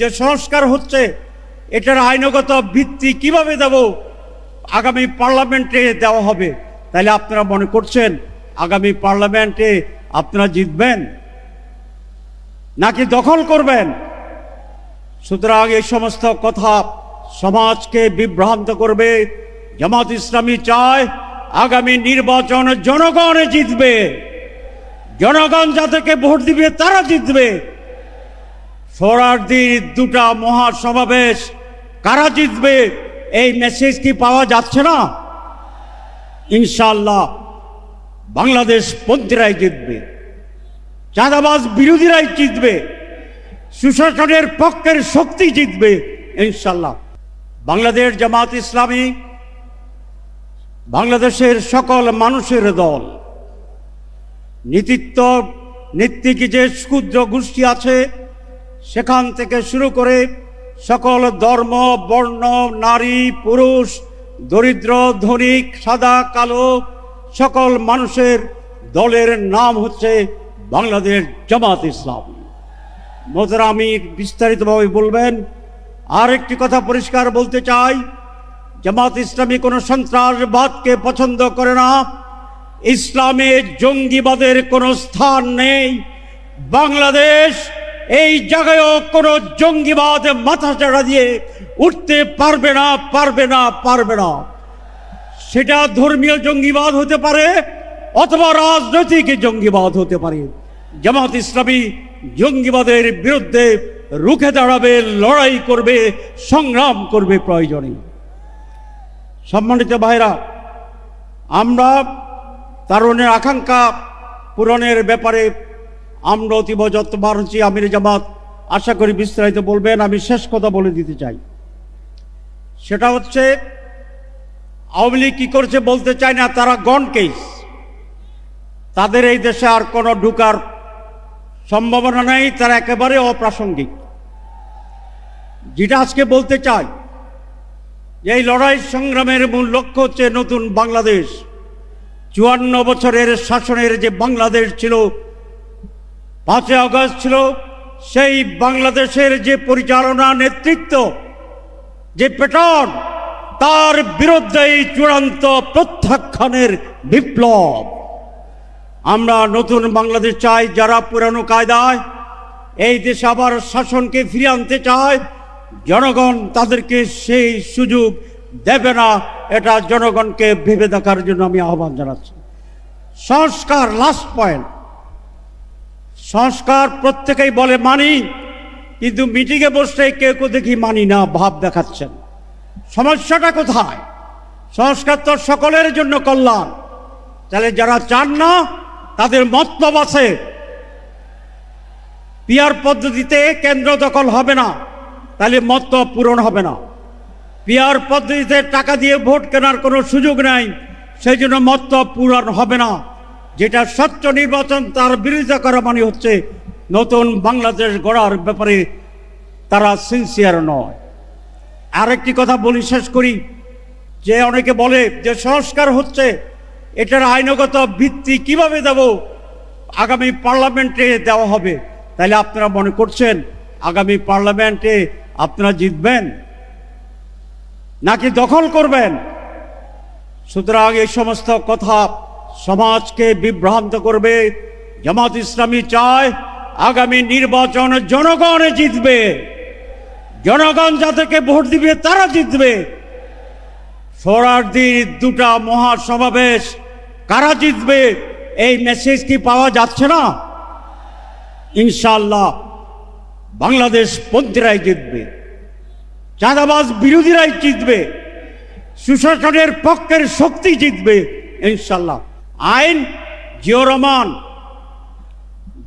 যে সংস্কার হচ্ছে, এটার আইনগত ভিত্তি কীভাবে দেব, আগামী পার্লামেন্টে দেওয়া হবে, তাহলে আপনারা মনে করছেন আগামী পার্লামেন্টে আপনারা জিতবেন, নাকি দখল করবেন? সুতরাং এই সমস্ত কথা সমাজকে বিভ্রান্ত করবে, জামাত ইসলামী চায় আগামী নির্বাচন জনগণ জিতবে, জনগণ যাদেরকে ভোট দিবে তারা জিতবে। সোহরার্দির দুটা মহাসমাবেশ। কারা জিতবে? এই মেসেজ কি পাওয়া যাচ্ছে না? ইনশাল্লাহ বাংলাদেশ পন্থীরাই জিতবে। চাঁদাবাজ বিরোধীরাই জিতবে। সুশাসনের পক্ষের শক্তি জিতবে ইনশাল্লাহ বাংলাদেশ জামাত ইসলামী বাংলাদেশের সকল মানুষের দল। নীতিত্ব নেতৃত্বে যে ক্ষুদ্র গোষ্ঠী আছে সেখান থেকে শুরু করে সকল ধর্ম, বর্ণ, নারী, পুরুষ, দরিদ্র ধনিক সাদা, কালো, সকল মানুষের দলের নাম হচ্ছে বাংলাদেশ জামাত ইসলাম। মোজারা আমি বিস্তারিতভাবে বলবেন। আর একটি কথা পরিষ্কার বলতে চাই, জামাত ইসলামী কোনো সন্ত্রাসবাদকে পছন্দ করে না। ইসলামে জঙ্গিবাদের কোনো স্থান নেই। বাংলাদেশ এই জায়গায়ও কোনো জঙ্গিবাদ মাথা চাড়া দিয়ে উঠতে পারবে না পারবে না পারবে না। সেটা ধর্মীয় জঙ্গিবাদ হতে পারে অথবা রাজনৈতিক জঙ্গিবাদ হতে পারে। জামাত ইসলামী জঙ্গিবাদের বিরুদ্ধে রুখে দাঁড়াবে, লড়াই করবে, সংগ্রাম করবে প্রয়োজনে। সম্মানিত ভাইরা, আমরা তারুণের আকাঙ্ক্ষা পূরণের ব্যাপারে আমরা অতীব যত্নবান হচ্ছি, আমির জামাত। আশা করি বিস্তারিত বলবেন, আমি শেষ কথা বলে দিতে চাই। সেটা হচ্ছে, আওয়ামী লীগ কী করছে বলতে চাই না, তারা গন কেস। তাদের এই দেশে আর কোনো ঢুকার সম্ভাবনা নেই, তারা একেবারে অপ্রাসঙ্গিক। যেটা আজকে বলতে চাই এই লড়াই সংগ্রামের মূল লক্ষ্য হচ্ছে নতুন বাংলাদেশ। চুয়ান্ন বছরের শাসনের যে বাংলাদেশ ছিল পাঁচই আগস্ট ছিল সেই বাংলাদেশের যে পরিচালনা নেতৃত্ব, যে পেটন তার বিরুদ্ধে এই চূড়ান্ত প্রত্যাখ্যানের বিপ্লব। আমরা নতুন বাংলাদেশ চাই যারা পুরানো কায়দায় এই দেশে আবার শাসনকে ফিরিয়ে আনতে চায়। জনগণ তাদেরকে সেই সুযোগ দেবে না, এটা জনগণকে ভেবে দেখার জন্য আমি আহ্বান জানাচ্ছি। সংস্কার লাস্ট পয়েন্ট সংস্কার প্রত্যেকেই বলে মানি, কিন্তু মিটিংয়ে বসলে কেউ কেউ দেখি মানি না, ভাব দেখাচ্ছেন। সমস্যাটা কোথায়? সংস্কার তো সকলের জন্য কল্যাণ। তাহলে যারা চান না, তাদের মতলব আছে। পিয়ার পদ্ধতিতে কেন্দ্র দখল হবে না, তাহলে মতলব পূরণ হবে না। পিয়ার পদ্ধতিতে টাকা দিয়ে ভোট কেনার কোনো সুযোগ নাই, সেই জন্য মতলব পূরণ হবে না। যেটা স্বচ্ছ নির্বাচন, তার বিরোধিতা করা মানে হচ্ছে নতুন বাংলাদেশ গড়ার ব্যাপারে তারা সিনসিয়ার নয়। আরেকটি কথা বলি, শেষ করি। যে অনেকে বলে যে সংস্কার হচ্ছে, এটার আইনগত ভিত্তি কীভাবে দেব? আগামী পার্লামেন্টে দেওয়া হবে। তাহলে আপনারা মনে করছেন, আগামী পার্লামেন্টে আপনারা জিতবেন? নাকি দখল করবেন? সুতরাং এই সমস্ত কথা সমাজকে বিভ্রান্ত করবে, জামাত ইসলামী চায় আগামী নির্বাচন জনগণ জিতবে। জনগণ যাদেরকে ভোট দিবে, তারা জিতবে। সোহরার্দির দুটা মহাসমাবেশ কারা জিতবে? এই মেসেজ কি পাওয়া যাচ্ছে না? ইনশাল্লাহ বাংলাদেশ পন্থীরাই জিতবে। চাঁদাবাজ বিরোধীরাই জিতবে। সুশাসনের পক্ষের শক্তি জিতবে ইনশাল্লাহ আইন জিও রহমান।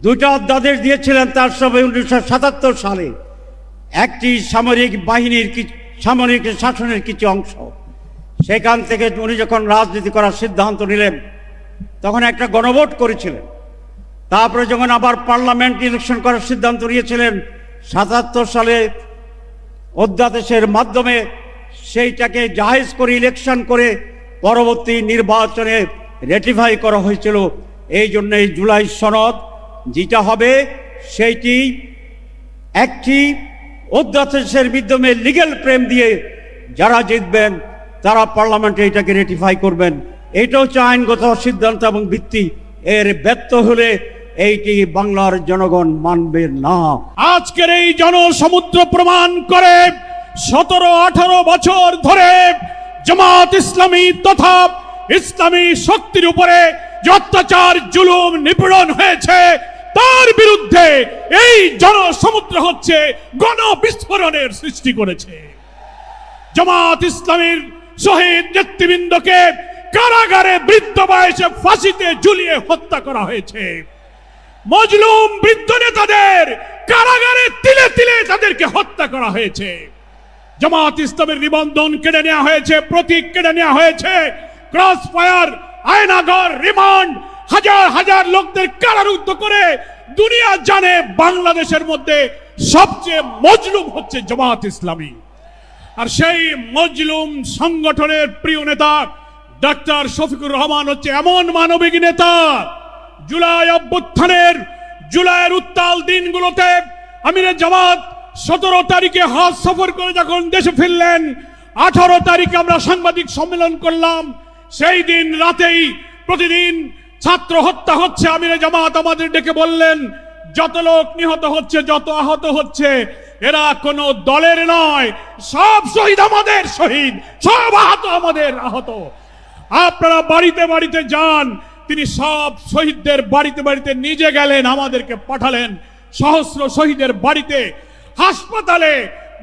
দুটা অধ্যাদেশ দিয়েছিলেন তার সবাই উনিশশো সাতাত্তর সালে। একটি সামরিক বাহিনীর সামরিক শাসনের কিছু অংশ। সেখান থেকে উনি যখন রাজনীতি করার সিদ্ধান্ত নিলেন, তখন একটা গণভোট করেছিলেন। তারপরে যখন আবার পার্লামেন্ট ইলেকশন করার সিদ্ধান্ত নিয়েছিলেন, সাতাত্তর সালে অধ্যাদেশের মাধ্যমে সেইটাকে জাহেজ করে ইলেকশন করে পরবর্তী নির্বাচনে রেটিফাই করা হয়েছিল। এই জন্য এই জুলাই সনদ যেটা হবে সেইটি একটি অধ্যাদেশের মাধ্যমে লিগেল প্রেম দিয়ে যারা জিতবেন, তারা পার্লামেন্টে এটাকে রেটিফাই করবেন। এটা হচ্ছে আইনগত সিদ্ধান্ত এবং ভিত্তি। এর ব্যর্থ হলে এইটি বাংলার জনগণ মানবে না। আজকের এই জনসমুদ্র প্রমাণ করে সতেরো আঠারো বছর ধরে জামাত ইসলামী তথা ইসলামী শক্তির উপরে যে অত্যাচার, জুলুম, নিপীড়ন হয়েছে, তার বিরুদ্ধে এই জনসমুদ্র হচ্ছে গণবিস্ফোরণের সৃষ্টি করেছে। জামাত ইসলামীর শহীদ নেতৃবৃন্দকে কারাগারে বৃদ্ধ বয়সে ফাঁসিতে ঝুলিয়ে হত্যা করা হয়েছে। মজলুম বৃদ্ধ নেতাদের কারাগারে তিলে তিলে তাদেরকে হত্যা করা হয়েছে। জামাত ইসলামের নিবন্ধন কেড়ে নেওয়া হয়েছে, প্রতীক কেড়ে নেওয়া হয়েছে। ক্রস ফায়ার আয়নাগর রিমান্ড, হাজার হাজার লোকদের কারারুদ্ধ করে দুনিয়া জানে বাংলাদেশের মধ্যে সবচেয়ে মজলুম হচ্ছে জামাত ইসলামী। আর সেই মজলুম সংগঠনের প্রিয় নেতা ডাক্তার শফিকুর রহমান হচ্ছে এমন মানবিক নেতা, জুলাই অভ্যুত্থানের, জুলাইয়ের উত্তাল দিনগুলোতে আমিরের জামাত সতেরো তারিখে হজ সফর করে যখন দেশে ফিরলেন, আঠারো তারিখে আমরা সাংবাদিক সম্মেলন করলাম সেই দিন রাতেই প্রতিদিন ছাত্র হত্যা হচ্ছে। আমিরে জামাত আমাদের ডেকে বললেন, যত লোক নিহত হচ্ছে, যত আহত হচ্ছে, এরা কোনো দলের নয়। সব শহীদ আমাদের শহীদ, সব আহত আমাদের আহত। আপনারা বাড়িতে বাড়িতে যান, তিনি সব শহীদদের বাড়িতে বাড়িতে নিজে গেলেন, আমাদেরকে পাঠালেন। সহস্র শহীদের বাড়িতে, হাসপাতালে,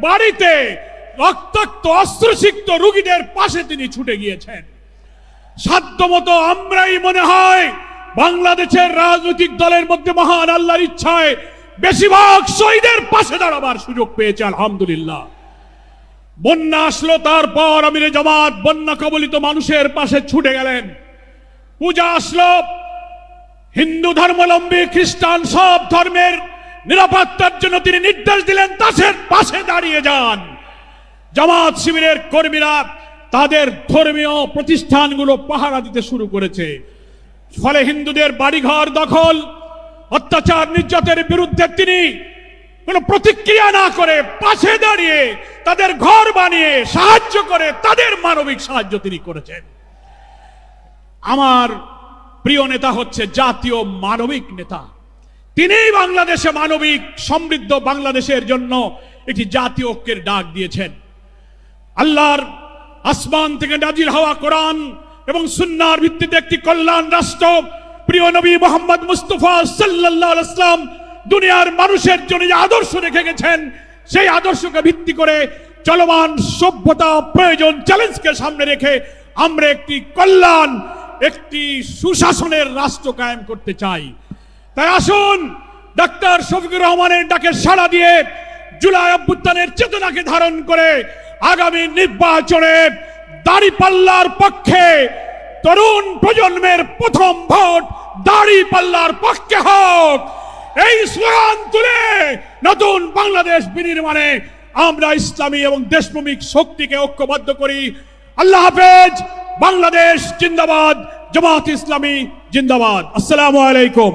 বাড়িতে রক্তাক্ত, অস্ত্রসিক্ত রুগীদের পাশে তিনি ছুটে গিয়েছেন। সাধ্যমতো আমরাই মনে হয় বাংলাদেশের রাজনৈতিক দলের মধ্যে মহান আল্লাহর ইচ্ছায় বেশিরভাগ শহীদের পাশে দাঁড়াবার সুযোগ পেয়েছে, আলহামদুলিল্লাহ। বন্যা আসলো, তারপর আমিরে জামাত বন্যা কবলিত মানুষের পাশে ছুটে গেলেন। পূজা আসলো, হিন্দু ধর্মাবলম্বী, খ্রিস্টান, সব ধর্মের নিরাপত্তার জন্য তিনি নির্দেশ দিলেন, তাসের পাশে দাঁড়িয়ে যান। জামাত শিবিরের কর্মীরা তাদের ধর্মীয় প্রতিষ্ঠানগুলো পাহারা দিতে শুরু করেছে। ফলে হিন্দুদের বাড়িঘর দখল, অত্যাচার নির্যাতনের বিরুদ্ধে তিনি কোনো প্রতিক্রিয়া না করে পাশে দাঁড়িয়ে তাদের ঘর বানিয়ে সাহায্য করে তাদের মানবিক সাহায্য তিনি করেছেন। আমার প্রিয় নেতা হচ্ছে জাতীয় মানবিক নেতা। তিনিই বাংলাদেশে মানবিক সমৃদ্ধ বাংলাদেশের জন্য একটি জাতীয় ঐক্যের ডাক দিয়েছেন। আল্লাহর আসমান থেকে নাজির হওয়া কোরআন এবং সুন্নার ভিত্তিতে একটি কল্যাণ রাষ্ট্র। প্রিয় নবী মোহাম্মদ মুস্তফা ইসলাম দুনিয়ার মানুষের জন্য যে আদর্শ রেখে গেছেন, সেই আদর্শকে ভিত্তি করে চলমান সভ্যতা প্রয়োজন চ্যালেঞ্জকে সামনে রেখে আমরা একটি কল্যাণ, একটি সুশাসনের রাষ্ট্র কায়েম করতে চাই। তাই আসুন, ডাক্তার শফিকুর রহমানের ডাকে সাড়া দিয়ে জুলাই অভ্যুত্থানের চেতনাকে ধারণ করে আগামী নির্বাচনে দাড়ি পাল্লার পক্ষে তরুণ প্রজন্মের প্রথম ভোট দাড়ি পাল্লার পক্ষে হোক। এই স্লোগান তুলে নতুন বাংলাদেশ বিনির্মাণে আমরা ইসলামী এবং দেশপ্রেমিক শক্তিকে ঐক্যবদ্ধ করি। আল্লাহ হাফেজ, বাংলাদেশ জিন্দাবাদ, জামাত ইসলামী জিন্দাবাদ। আসসালামু আলাইকুম।